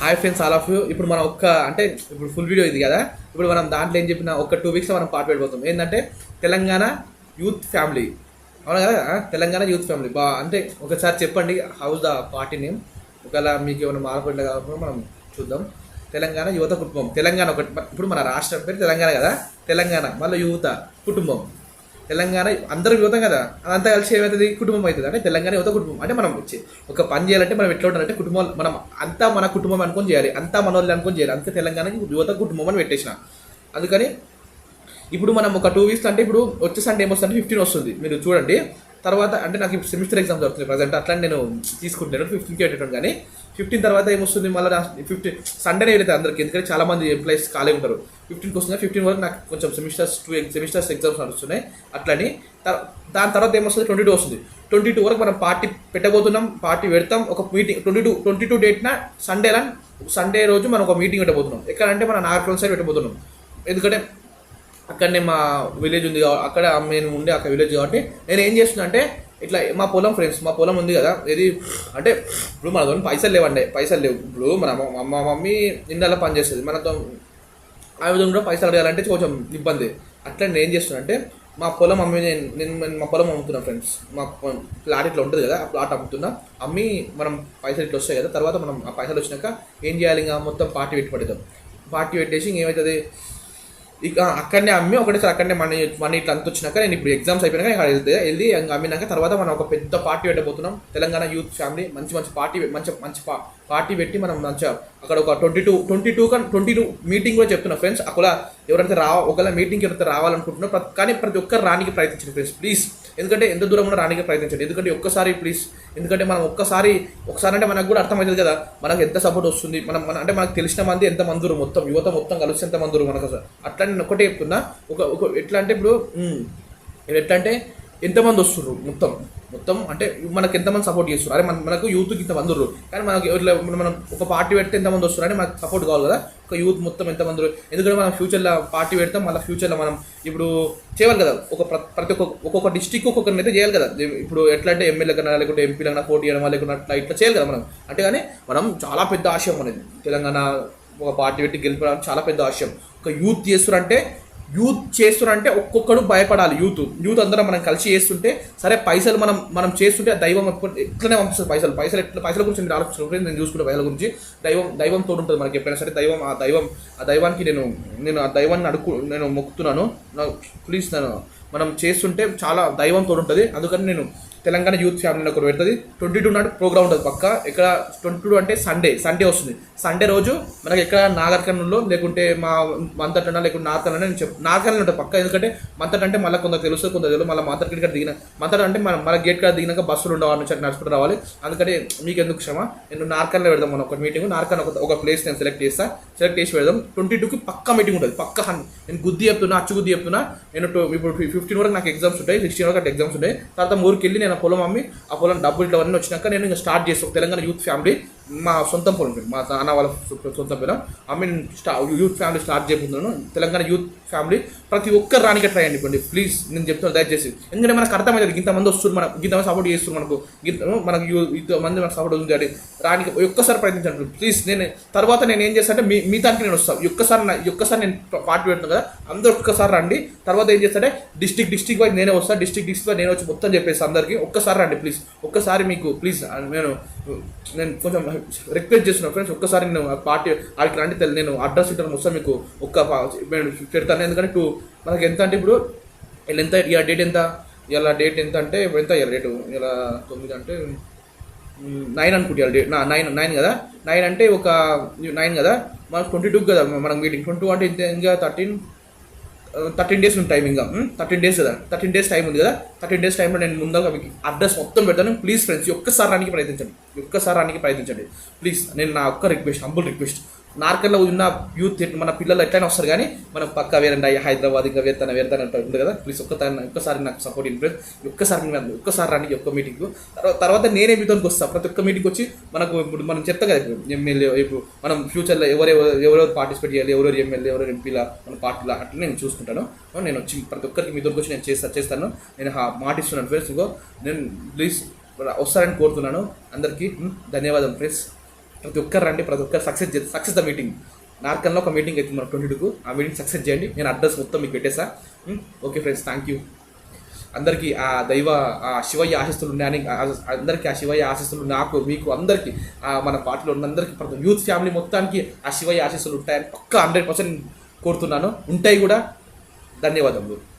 Hi friends all of you ఇప్పుడు మనం ఒక్క అంటే ఇప్పుడు ఫుల్ వీడియో ఇది కదా? ఇప్పుడు మనం దాంట్లో ఏం చెప్పిన ఒక టూ వీక్స్ మనం పార్ట్ పెట్టిపోతాం ఏంటంటే తెలంగాణ యూత్ ఫ్యామిలీ. అవునా కదా? Telangana youth family. బా అంటే ఒకసారి చెప్పండి హౌస్ ద పార్టీ నేమ్ ఒకవేళ మీకు ఏమైనా మార్పులు కాకుండా మనం చూద్దాం. తెలంగాణ యువత కుటుంబం. తెలంగాణ ఒకటి ఇప్పుడు మన రాష్ట్రం పేరు తెలంగాణ కదా? తెలంగాణ మళ్ళీ యువత కుటుంబం. తెలంగాణ అందరూ యువత కదా? అదంతా కలిసి ఏమవుతుంది కుటుంబం అవుతుంది. అంటే తెలంగాణ యువత కుటుంబం. అంటే మనం వచ్చి ఒక పని చేయాలంటే మనం ఎట్లా ఉండాలంటే కుటుంబం మనం అంతా మన కుటుంబం అనుకొని చేయాలి. అంతా మన వాళ్ళు అనుకొని చేయాలి. అంతే తెలంగాణకి యువత కుటుంబం అని పెట్టేసిన. అందుకని ఇప్పుడు మనం ఒక టూ వీక్స్ అంటే ఇప్పుడు వచ్చే సండే ఏమొస్తుంది? ఫిఫ్టీన్ వస్తుంది. మీరు చూడండి. తర్వాత అంటే నాకు ఇప్పుడు సెమిస్టర్ ఎగ్జామ్స్ జరుగుతుంది ప్రజెంట్ అట్లా నేను తీసుకుంటాను ఫిఫ్టీన్కి పెట్టడం కానీ ఫిఫ్టీన్ తర్వాత ఏమొస్తుంది? మళ్ళీ ఫిఫ్టీన్ సండేనే వెళ్తే అందరికి. ఎందుకంటే చాలా మంది ఎంప్లాయీస్ ఖాళీ ఉంటారు. ఫిఫ్టీన్కి వస్తుంది. ఫిఫ్టీన్ వరకు నాకు కొంచెం సెమిస్టర్స్ టూ సెమిస్టర్స్ ఎగ్జామ్స్ నడుస్తున్నాయి. అట్లని. త- దాని తర్వాత ఏమొస్తుంది? ట్వంటీ టూ వస్తుంది. ట్వంటీ టూ వరకు మనం పార్టీ పెట్టబోతున్నాం. పార్టీ పెడతాం. ఒక meeting twenty two twenty two డేట్న సండేలా సండే రోజు మనం ఒక మీటింగ్ పెట్టబోతున్నాం. ఎక్కడంటే మనం నాగర్కోల్ సైడ్ పెట్టబోతున్నాం. ఎందుకంటే అక్కడనే మా విలేజ్ ఉంది అక్కడ నేను ఉండే అక్కడ విలేజ్ కాబట్టి నేను ఏం చేస్తున్నా అంటే ఇట్లా మా పొలం ఫ్రెండ్స్ మా పొలం ఉంది కదా ఇది అంటే ఇప్పుడు మనతో పైసలు లేవండి పైసలు లేవు. ఇప్పుడు మన అమ్మ- మా మమ్మీ ఇండలో పని చేస్తుంది. మనతో ఆ విధంగా కూడా పైసలు అడగాలంటే కొంచెం ఇబ్బంది. అట్లా నేను ఏం చేస్తున్నా అంటే మా పొలం అమ్మి నేను నేను మా పొలం అమ్ముతున్నా ఫ్రెండ్స్ మా ప్లాట్ ఇట్లా ఉంటుంది కదా ఆ ప్లాట్ అమ్ముతున్నా. అమ్మి మనం పైసలు ఇట్లా వస్తాయి కదా తర్వాత మనం ఆ పైసలు వచ్చినాక ఏం చేయాలి ఇంకా మొత్తం పార్టీ పెట్టి పడతాం పార్టీ పెట్టేసి ఇంకేమవుతుంది ఇక అక్కడనే అమ్మి ఒకటేసారి అక్కడనే మనీ మనీ ఇట్లా అంత వచ్చినాక నేను ఇప్పుడు ఎగ్జామ్స్ అయిపోయినాక ఇక్కడ వెళ్తే వెళ్ళి అమ్మినాక తర్వాత మనం ఒక పెద్ద పార్టీ పెట్టబోతున్నాం తెలంగాణ యూత్ ఫ్యామిలీ మంచి మంచి పార్టీ మంచి మంచి పా- పార్టీ పెట్టి మనం మంచిగా అక్కడ ఒక ట్వంటీ టూ ట్వంటీ టూ కానీ ట్వంటీ టూ మీటింగ్ కూడా చెప్తున్నా ఫ్రెండ్స్ అక్కడ ఎవరైతే రా ఒకవేళ మీటింగ్కి ఎవరైతే రావాలనుకుంటున్నారో ప్రతి- కానీ ప్రతి ఒక్కరు రానికి ప్రయత్నించండి ఫ్రెండ్స్ ప్లీజ్ ఎందుకంటే ఎంత దూరం కూడా రానికి ప్రయత్నించండి. ఎందుకంటే ఒక్కసారి ప్లీజ్ ఎందుకంటే మనం ఒక్కసారి ఒకసారి అంటే మనకు కూడా అర్థమవుతుంది కదా మనకు ఎంత సపోర్ట్ వస్తుంది మనం మన అంటే మనకు తెలిసిన మంది ఎంత మందురు మొత్తం యువత మొత్తం కలిసి ఎంత మందురు మనకు అసలు. అట్లా నేను ఒకటే చెప్తున్నా ఒక ఒక ఎట్లా అంటే ఇప్పుడు ఇప్పుడు ఎట్లా అంటే ఎంతమంది వస్తుర్రు మొత్తం? మొత్తం అంటే మనకు ఎంతమంది సపోర్ట్ చేస్తారు అరే మన మనకు యూత్కి ఇంతమంది ఉన్నారు. కానీ మనకు ఇట్లా మనం ఒక పార్టీ పెడితే ఎంతమంది వస్తారు అని మనకు సపోర్ట్ కావాలి కదా? ఒక యూత్ మొత్తం ఎంతమంది ఎందుకంటే మనం ఫ్యూచర్లో పార్టీ పెడతాం మళ్ళీ ఫ్యూచర్లో మనం ఇప్పుడు చేయాలి కదా. ఒక ప్రతి ఒక్క ఒక్కొక్క డిస్టిక్ ఒక్కొక్కరిని అయితే చేయాలి కదా. ఇప్పుడు ఎట్లా అంటే ఎమ్మెల్యే కన్నా లేకుంటే ఎంపీల కన్నా పోటీ చేయడం లేకుంటే అట్లా ఇట్లా చేయాలి కదా మనం. అంటే కానీ మనం చాలా పెద్ద ఆశయం అనేది. తెలంగాణ ఒక పార్టీ పెట్టి గెలిపడం చాలా పెద్ద ఆశయం. ఒక యూత్ చేస్తురంటే యూత్ చేస్తున్నారంటే ఒక్కొక్కడు భయపడాలి యూత్. యూత్ అందరం మనం కలిసి చేస్తుంటే సరే పైసలు మనం మనం చేస్తుంటే ఆ దైవం ఎట్లనే పంపిస్తుంది పైసలు? పైసలు ఎట్లా పైసల గురించి మీరు ఆలోచించిన నేను చూసుకుంటే పైసల గురించి. దైవం దైవం తోడు ఉంటుంది మనకి ఎప్పుడైనా సరే. దైవం ఆ దైవం ఆ దైవానికి నేను నేను ఆ దైవాన్ని అడుగు నేను మొక్కుతున్నాను. ప్లీజ్ నేను మనం చేస్తుంటే చాలా దైవం తోడు ఉంటుంది. అందుకని నేను తెలంగాణ యూత్ ఫ్యామిలీలో ఒకటి పెడుతుంది. ట్వంటీ టూ నాడు ప్రోగ్రామ్ ఉంటుంది పక్క. ఇక్కడ ట్వంటీ టూ అంటే సండే సండే వస్తుంది. సండే రోజు మనకి ఎక్కడ నాగర్కర్ణంలో లేకుంటే మా మంతటన లేకుంటే నార్కర్ణ నేను చెప్ నాగర్కర్ణ ఉంటుంది పక్క. ఎందుకంటే మంతట అంటే మళ్ళీ కొంత తెలుస్తుంది కొంత తెలుసు మళ్ళీ మంతట ఇక్కడ దిగిన మంతట అంటే మన మన గేట్ కాడ దిగినాక బస్సులు ఉండవు నుంచి నడుచుకుంటూ రావాలి. అందుకని మీకు ఎందుకు క్షమ నేను నార్కర్ణలో పెడదాం మనం ఒక మీటింగ్ నార్కర్ణ ఒక ప్లేస్ నేను సెలెక్ట్ చేస్తా. సెలెక్ట్ చేసి పెడదాం. ట్వంటీ టూకి పక్క మీటింగ్ ఉంటుంది. పక్క నేను గుద్ది చెప్తున్నా అచ్చు గుద్ది చెప్తున్నా. నేను ఇప్పుడు ఫిఫ్టీన్ వరకు నాకు ఎగ్జామ్స్ ఉంటాయి సిక్స్టీన్ వరకు ఎగ్జామ్స్ ఉంటాయి. తర్వాత ఊరికి వెళ్ళి నేను పొలం అమ్మి ఆ పొలం డబ్బులు ఇట్లా అన్నీ వచ్చినాక నేను ఇంకా స్టార్ట్ చేస్తాను తెలంగాణ యూత్ ఫ్యామిలీ. మా సొంతం పొలం మా నాన్న వాళ్ళ సొంత పొలం ఐ మీన్ స్టా యూత్ ఫ్యామిలీ స్టార్ట్ చేయబోతున్నాను తెలంగాణ యూత్ ఫ్యామిలీ ప్రతి ఒక్కరు రానికి ట్రై అండి ప్లీజ్ నేను చెప్తాను దయచేసి. ఎందుకంటే మనకు అర్థమైంది ఇంతమంది వస్తున్నారు మన ఇంతమంది సపోర్ట్ చేస్తున్నారు మనకు. ఇంత మనకు యూ- ఇంతమంది మనకు సపోర్ట్ ఉంది అంటే రానికి ఒక్కసారి ప్రయత్నించండి. ప్లీజ్ నేను తర్వాత నేను ఏం చేస్తానంటే మీ మీ దానికి నేను వస్తాను ఒక్కసారి నా- ఒక్కసారి నేను పార్టీ పెడుతున్నాను కదా అందరూ ఒక్కసారి రండి. తర్వాత ఏం చేస్తానంటే డిస్టిక్ డిస్టిక్ వైజ్ నేనే వస్తాను డిస్టిక్ డిస్టిక్ వైజ్ నేను వచ్చి మొత్తం చెప్పేసి అందరికీ. ఒక్కసారి రండి ప్లీజ్. ఒక్కసారి మీకు ప్లీజ్ నేను నేను కొంచెం రిక్వెస్ట్ చేస్తున్నాను ఫ్రెండ్స్ ఒక్కసారి నేను పార్టీ ఆడికి రండి తెలు- నేను అడ్రస్ ఇంటర్ మొత్తం మీకు ఒక్క పెడతాను ఎందుకంటే టూ మనకి ఎంత అంటే ఇప్పుడు వీళ్ళు ఎంత ఇలా డేట్ ఎంత? ఇలా డేట్ ఎంత అంటే ఇప్పుడు ఎంత ఇలా డేటు ఇలా తొమ్మిది అంటే నైన్ అనుకుంటా డేట్ నా నైన్ నైన్ కదా? నైన్ అంటే ఒక నైన్ కదా? మనకు ట్వంటీ టూ కదా మనం మీటింగ్ ట్వంటీ టూ అంటే ఇంత ఇంకా థర్టీన్ థర్టీన్ డేస్ ఉంది టైం ఇంకా థర్టీన్ డేస్ కదా. థర్టీన్ డేస్ టైం ఉంది కదా. థర్టీన్ డేస్ టైంలో నేను ముందుగా మీకు అడ్రస్ మొత్తం పెడతాను. ప్లీజ్ ఫ్రెండ్స్ ఒక్కసారి రానికి ప్రయత్నించండి. ఒక్కసారి రానికి ప్రయత్నించండి. ప్లీజ్ నేను నా ఒక్క రిక్వెస్ట్ హంబుల్ రిక్వెస్ట్ నార్కల్లో ఉన్న యూత్ మన పిల్లలు ఎట్లయినా వస్తారు కానీ మనం పక్క వేరండి హైదరాబాద్ ఇంకా వేరుతాన వేరుతాన ఉంటుంది కదా? ప్లీజ్ ఒక్కసారి ఒక్కసారి నాకు సపోర్ట్ ఇన్ఫ్లుయెన్స్ ఒక్కసారి ఒక్కసారి రండి ఒక్క మీటింగ్ తర్వాత నేనే మీతోనికి వస్తాను ప్రతి ఒక్క మీటింగ్ వచ్చి మనకు ఇప్పుడు మనం చెప్తాం కదా ఇప్పుడు ఎమ్మెల్యే ఇప్పుడు మనం ఫ్యూచర్లో ఎవరెవరు ఎవరెవరు పార్టిసిపేట్ చేయాలి ఎవరెవరు ఎమ్మెల్యే ఎవరెవరు ఎంపీలా మన పార్టీలా అట్లా నేను చూసుకుంటాను. నేను వచ్చి ప్రతి ఒక్కరికి మీతోనికి వచ్చి నేను చేస్తా చేస్తాను. నేను మాటిస్తున్నాను మాట ఇస్తున్నాను ఫ్రెండ్స్ ఇంకో నేను ప్లీజ్ వస్తారని కోరుతున్నాను. అందరికీ ధన్యవాదం ఫ్రెండ్స్ ప్రతి ఒక్కరు రండి ప్రతి ఒక్కరు సక్సెస్ చేసి సక్సెస్ ద మీటింగ్ నార్కల్లో ఒక మీటింగ్ అయితే మన ట్వంటీ టూకు. ఆ మీటింగ్ సక్సెస్ చేయండి. నేను అడ్రస్ మొత్తం మీకు పెట్టేసా. ఓకే ఫ్రెండ్స్ థ్యాంక్ యూ అందరికీ ఆ దైవ ఆ శివయ్య ఆశిస్తులు ఉన్నాయని అందరికీ ఆ శివయ్య ఆశిస్తులు నాకు మీకు అందరికీ ఆ మన పార్టీలో ఉన్న అందరికీ ప్రతి యూత్ ఫ్యామిలీ మొత్తానికి ఆ శివయ్య ఆశిస్తులు ఉంటాయని పక్కా హండ్రెడ్ పర్సెంట్ కోరుతున్నాను. ఉంటాయి కూడా. ధన్యవాదములు.